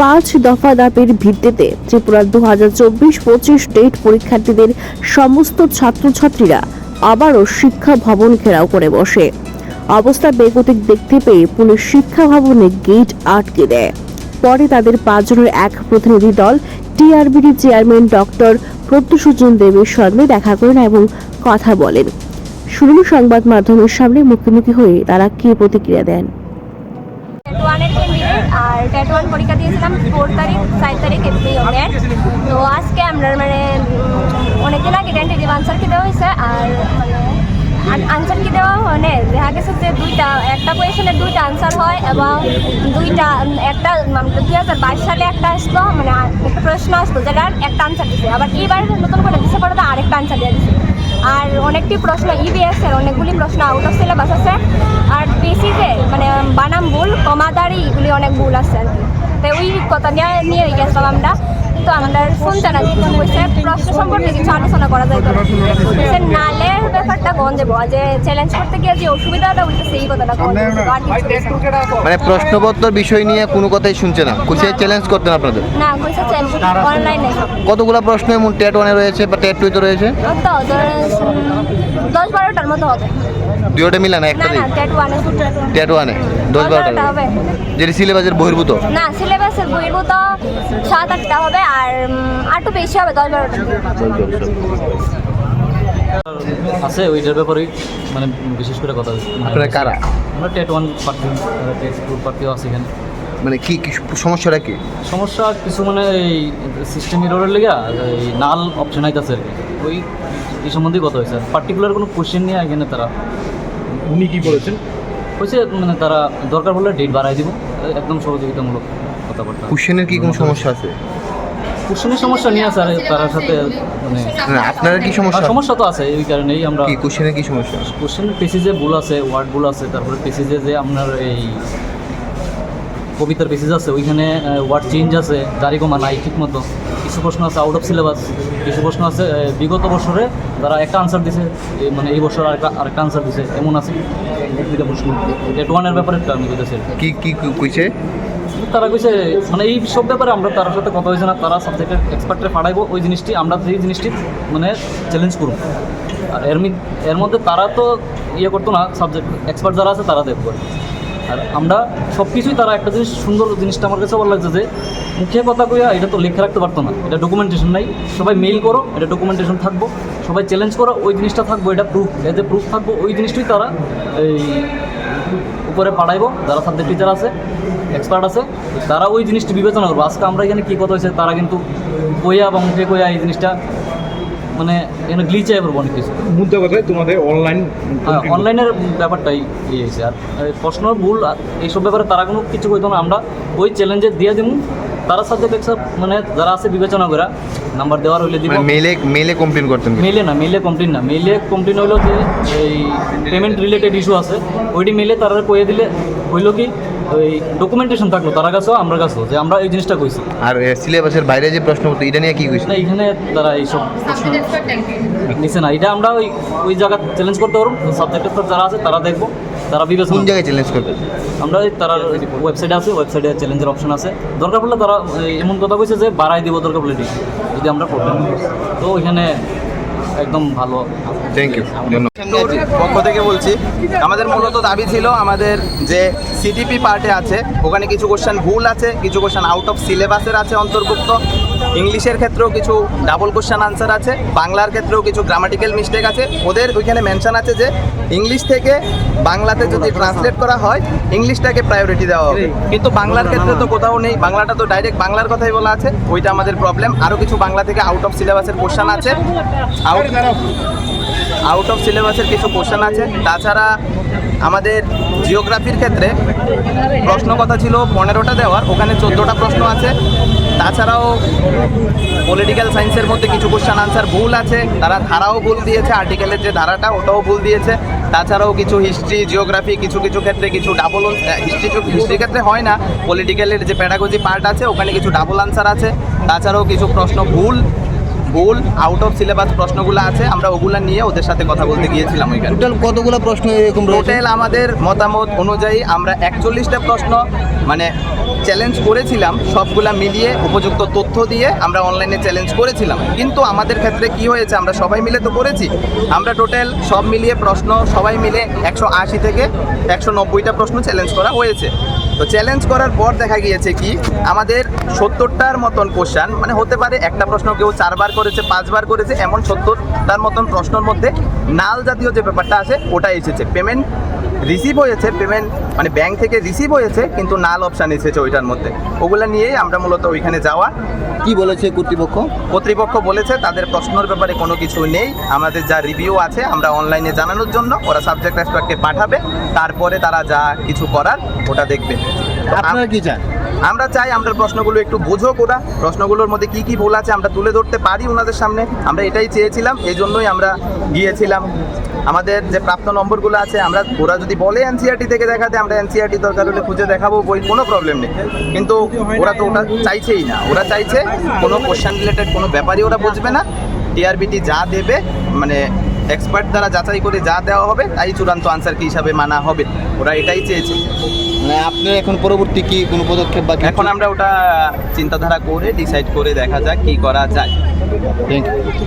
পাঁচ দফা দাবির ভিত্তিতে ত্রিপুরার দু হাজার চব্বিশ পঁচিশ ডেট পরীক্ষার্থীদের সমস্ত ছাত্রছাত্রীরা আবারও শিক্ষা ভবন ঘেরাও করে বসে। অবস্থা বেগতিক দেখতে পেয়ে পুলিশ শিক্ষা ভবনে গেট আটকে দেয়। পরে তাদের পাঁচজনের এক প্রতিনিধি দল টিআরবিডি চেয়ারম্যান ডক্টর প্রত্যুষজন দেবের সঙ্গে দেখা করেন এবং কথা বলেন। শুনুন সংবাদ মাধ্যমের সামনে মুখোমুখি হয়ে তারা কি প্রতিক্রিয়া দেন টেট ওয়ানের ক্যান্ডিডেট আর টেট ওয়ান পরীক্ষা দিয়েছিলাম, ফোর তারিখ চার তারিখ, এপ্রিল তো আজকে আমরা মানে অনেকদিন আগে টেন্টেটিভ আনসার কি দেওয়া হয়েছে? আর আনসার কি দেওয়া মানে দেখা গেছে যে দুইটা, একটা কোয়েশনের দুইটা আনসার হয় এবং দুইটা, একটা দুই হাজার বাইশ সালে একটা আসলো মানে একটা প্রশ্ন আসলো, যেটার একটা আনসার দিছে। আবার এইবার নতুন করে দিছে, পরে তো আরেকটা আনসার দিয়ে দিছে। আর অনেকটি প্রশ্ন ইবিএস এর অনেকগুলি প্রশ্ন আউট অফ সিলেবাস আছে। আর পিসিতে মানে বানাম ভুল, কমাদারি, এগুলি অনেক ভুল আছে আর কি। তাই ওই কথা নিয়ে নিয়ে গেছিলাম আমরা। কিন্তু আমরা শুনতে না কিছু কইছে প্রশ্ন সম্পর্কে কিছু আলোচনা করা যায় তো। নালের ব্যাপারটা কোন দেবো? যে চ্যালেঞ্জ করতে গিয়ে যে অসুবিধাটা হইতেছে এই কথাটা কইছে না। মানে প্রশ্নপত্র বিষয় নিয়ে কোনো কথাই শুনছে না। কুসে চ্যালেঞ্জ করতেন আপনাদের? না কইছে অনলাইনে কতগুলো প্রশ্ন এমন টেট ওয়ানে রয়েছে বা টেট টুতে রয়েছে? তো দশ বারোটার মতো হবে। দুটোটা মিলা না একটা টেট ওয়ানে দশ বারোটা? হবে। যেটি সিলেবাসের বহির্ভূত? না সিলেবাসের বহির্ভূত সাত আটটা হবে আর আরটু বেশি হবে দশ বারোটা। আছে ওইটার ব্যাপারে মানে বিশেষ করে কথা আপনারা কারা? আমরা টেট ওয়ান প্রার্থী টেট টু প্রার্থীও আছে এখানে। মানে কি কি সমস্যাটা কি? সমস্যা কিছু মানে এই সিস্টেম এররের লেগে এই নাল অপশন আইতেছে আর কি। ওই এই সম্বন্ধেই কথা হয়েছে। পার্টিকুলার কোনো কোশ্চেন নিয়ে এখানে তারা উনি কি বলেছেন? হয়েছে মানে তারা দরকার হলে ডেট বাড়াই দিব। একদম সহযোগিতামূলক কথাবার্তা। কোশ্চেনের কি কোনো সমস্যা আছে? কোশ্চেনের সমস্যা নিয়ে আছে আর তার সাথে মানে আপনারা কি সমস্যা? সমস্যা তো আছে এই কারণেই আমরা কি কোশ্চেনের কি সমস্যা? কোশ্চেন পেসিজে ভুল আছে ওয়ার্ড ভুল আছে তারপরে পেসিজে যে আপনার এই কবিতার পেসিজ আছে ওইখানে ওয়ার্ড চেঞ্জ আছে দাড়ি কমা নাই ঠিক মতো কিছু প্রশ্ন আছে আউট অফ সিলেবাস কিছু প্রশ্ন আছে বিগত বছরে তারা একটা আনসার দিছে মানে এই বছর আরেকটা আরেকটা আনসার দিছে এমন আছে। দুইটা প্রশ্ন। ডেট ওয়ানের ব্যাপারে আমি বলতেছি কি। কি কি কইছে? তারা কইছে মানে এই সব ব্যাপারে আমরা তার সাথে কথা হয়েছে না তারা সাবজেক্টের এক্সপার্টে পাঠাইবো ওই জিনিসটি আমরা সেই জিনিসটি মানে চ্যালেঞ্জ করব। আর এর এর মধ্যে তারা তো ইয়ে করতো না সাবজেক্ট এক্সপার্ট যারা আছে তারা দেখব। আর আমরা সব কিছুই তারা একটা জিনিস সুন্দর জিনিসটা আমার কাছে ভালো লাগছে যে মুখে কথা কইয়া এটা তো লিখে রাখতে পারতো না। এটা ডকুমেন্টেশন নাই। সবাই মেইল করো এটা ডকুমেন্টেশন থাকব। সবাই চ্যালেঞ্জ করো ওই জিনিসটা থাকব এটা প্রুফ এ প্রুফ থাকব ওই জিনিসটাই তারা এই উপরে পাঠাইবো। যারা সাবজেক্ট টিচার আছে এক্সপার্ট আছে তারা ওই জিনিসটি বিবেচনা করব। আজকে আমরা এখানে কী কথা হয়েছে তারা কিন্তু কইয়া বা মুখে কইয়া এই জিনিসটা মানে এখানে গ্লিচাই করব অনেক কিছু। মুদ্রা কথায় তোমাদের অনলাইন হ্যাঁ অনলাইনের ব্যাপারটাই ইয়ে হয়েছে। আর প্রশ্ন ভুল আর এইসব ব্যাপারে তারা কোনো কিছু কইতো না। আমরা ওই চ্যালেঞ্জে দিয়ে দিব তারা সাবজেক্ট এক্সপার্ট মানে যারা আছে বিবেচনা করা নাম্বার দেওয়ার হইলে দিব। মেলে মেলে কমপ্লেন করতেন মেলে না মেলে কমপ্লেন না। মেলে কমপ্লেন হইল যে এই পেমেন্ট রিলেটেড ইস্যু আছে ওইটি মেলে তারা কয়ে দিলে হইল কি ওই ডকুমেন্টেশন থাকল তার কাছেও আমরা কাছেও যে আমরা এই জিনিসটা কইছি। আর সিলেবাসের বাইরে যে প্রশ্ন উঠতো এটা নিয়ে কি কইছে? না এখানে তারা এইসব প্রশ্ন নিছে না। এটা আমরা ওই ওই জায়গা চ্যালেঞ্জ করতে পারব। সাবজেক্ট যারা আছে তারা দেখব। তারা বিবেচনা কোন জায়গায় চ্যালেঞ্জ করবে? আমরা তারা ওয়েবসাইটে আছে ওয়েবসাইটে চ্যালেঞ্জের অপশন আছে। দরকার পড়লে তারা এমন কথা কইছে যে বাড়াই দিব দরকার পড়লে যদি আমরা প্রবলেম তো ওইখানে একদম ভালো। থ্যাংক ইউ ধন্যবাদ। পক্ষ থেকে বলছি। আমাদের মূলত দাবি ছিল আমাদের যে সিটিপি পার্টে আছে, ওখানে কিছু কোশ্চেন ভুল আছে, কিছু কোশ্চেন আউট অফ সিলেবাসের আছে অন্তর্ভুক্ত। ইংলিশের ক্ষেত্রেও কিছু ডাবল কোশ্চেন আনসার আছে, বাংলার ক্ষেত্রেও কিছু গ্রামাটিক্যাল মিস্টেক আছে। ওদের ওইখানে মেনশন আছে যে, ইংলিশ থেকে বাংলাতে যদি ট্রান্সলেট করা হয়, ইংলিশটাকে প্রায়োরিটি দেওয়া হবে। কিন্তু বাংলার ক্ষেত্রে তো কোথাও নেই, বাংলাটা তো ডাইরেক্ট বাংলার কথাই বলা আছে, ওইটা আমাদের প্রবলেম আরও কিছু বাংলা থেকে আউট অফ সিলেবাসের কোশ্চেন আছে। আউট আউট অফ সিলেবাসের কিছু কোশ্চেন আছে। তাছাড়া আমাদের জিওগ্রাফির ক্ষেত্রে প্রশ্ন কথা ছিল পনেরোটা দেওয়ার, ওখানে চোদ্দোটা প্রশ্ন আছে। তাছাড়াও পলিটিক্যাল সায়েন্সের মধ্যে কিছু কোশ্চেন আনসার ভুল আছে। তারা ধারাও ভুল দিয়েছে আর্টিকেলের যে ধারাটা, ওটাও ভুল দিয়েছে। তাছাড়াও কিছু হিস্ট্রি জিওগ্রাফি কিছু কিছু ক্ষেত্রে কিছু ডাবল হিস্ট্রি হিস্ট্রি ক্ষেত্রে হয় না। পলিটিক্যালের যে প্যাডাগজি পার্ট আছে, ওখানে কিছু ডাবল আনসার আছে। তাছাড়াও কিছু প্রশ্ন ভুল ভুল আউট অফ সিলেবাস প্রশ্নগুলো আছে আমরা ওগুলো নিয়ে ওদের সাথে কথা বলতে গিয়েছিলাম ওইখানে। টোটাল কতগুলো প্রশ্ন এরকম টোটাল আমাদের মতামত অনুযায়ী আমরা একচল্লিশটা প্রশ্ন মানে চ্যালেঞ্জ করেছিলাম সবগুলা মিলিয়ে উপযুক্ত তথ্য দিয়ে আমরা অনলাইনে চ্যালেঞ্জ করেছিলাম। কিন্তু আমাদের ক্ষেত্রে কি হয়েছে আমরা সবাই মিলে তো করেছি। আমরা টোটাল সব মিলিয়ে প্রশ্ন সবাই মিলে একশো আশি থেকে একশো নব্বইটা প্রশ্ন চ্যালেঞ্জ করা হয়েছে। তো চ্যালেঞ্জ করার পর দেখা গিয়েছে কি, আমাদের সত্তরটার মতন কোশ্চান মানে হতে পারে একটা প্রশ্ন কেউ চারবার করেছে, পাঁচবার করেছে, এমন সত্তরটার মতন প্রশ্নের মধ্যে নাল জাতীয় যে ব্যাপারটা আছে ওটা এসেছে। পেমেন্ট রিসিভ হয়েছে পেমেন্ট মানে ব্যাংক থেকে রিসিভ হয়েছে কিন্তু নাল অপশান এসেছে ওইটার মধ্যে। ওগুলো নিয়েই আমরা মূলত ওইখানে যাওয়া। কি বলেছে কর্তৃপক্ষ? কর্তৃপক্ষ বলেছে তাদের প্রশ্নের ব্যাপারে কোনো কিছু নেই। আমাদের যা রিভিউ আছে আমরা অনলাইনে জানানোর জন্য ওরা সাবজেক্ট এক্সপার্টকে পাঠাবে তারপরে তারা যা কিছু করার ওটা দেখবে। আপনারা কি চান? আমরা চাই আমরা প্রশ্নগুলো একটু বোঝো ওরা। প্রশ্নগুলোর মধ্যে কি কি ভুল আছে আমরা তুলে ধরতে পারি ওনাদের সামনে। আমরা এটাই চেয়েছিলাম এই জন্যই আমরা গিয়েছিলাম। আমাদের যে প্রাপ্ত নম্বরগুলো আছে আমরা ওরা যদি বলে এনসিআরটি থেকে দেখাতে আমরা এনসিআরটি দরকার হলে খুঁজে দেখাবো বই কোনো প্রবলেম নেই। কিন্তু ওরা তো ওটা চাইছেই না। ওরা চাইছে কোনো কোশ্চেন রিলেটেড কোনো ব্যাপারই ওরা বুঝবে না। টিআরবিটি যা দেবে মানে এক্সপার্ট দ্বারা যাচাই করে যা দেওয়া হবে তাই চূড়ান্ত আনসার কি হিসাবে মানা হবে। ওরা এটাই চেয়েছে। মানে আপনার এখন পরবর্তী কি কোনো পদক্ষেপ বা এখন আমরা ওটা চিন্তাধারা করে ডিসাইড করে দেখা যাক কি করা যায়। Thank you